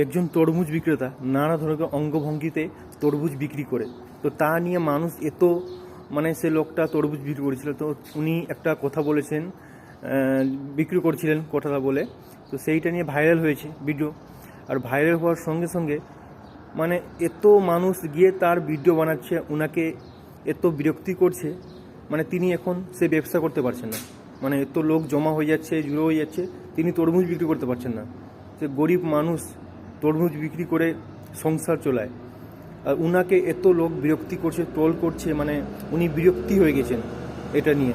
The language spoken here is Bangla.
একজন তরমুজ বিক্রেতা নানা ধরনের অঙ্গভঙ্গিতে তরমুজ বিক্রি করে। তো তা নিয়ে মানুষ এত মানে সে লোকটা তরমুজ বিক্রি করেছিল। তো উনি একটা কথা বলেছেন বিক্রি করছিলেন কথাটা বলে। তো সেইটা নিয়ে ভাইরাল হয়েছে ভিডিও আর ভাইরাল হওয়ার সঙ্গে সঙ্গে মানে এত মানুষ গিয়ে তার ভিডিও বানাচ্ছে ওনাকে এত বিরক্তি করছে মানে তিনি এখন সে ব্যবসা করতে পারছেন না। মানে এত লোক জমা হয়ে যাচ্ছে, জুড়ো হয়ে যাচ্ছে, তিনি তরমুজ বিক্রি করতে পারছেন না। সে গরিব মানুষ তরমুজ বিক্রি করে সংসার চলায়। আর উনাকে এত লোক বিরক্তি করছে, ট্রোল করছে মানে উনি বিরক্তি হয়ে গেছেন এটা নিয়ে।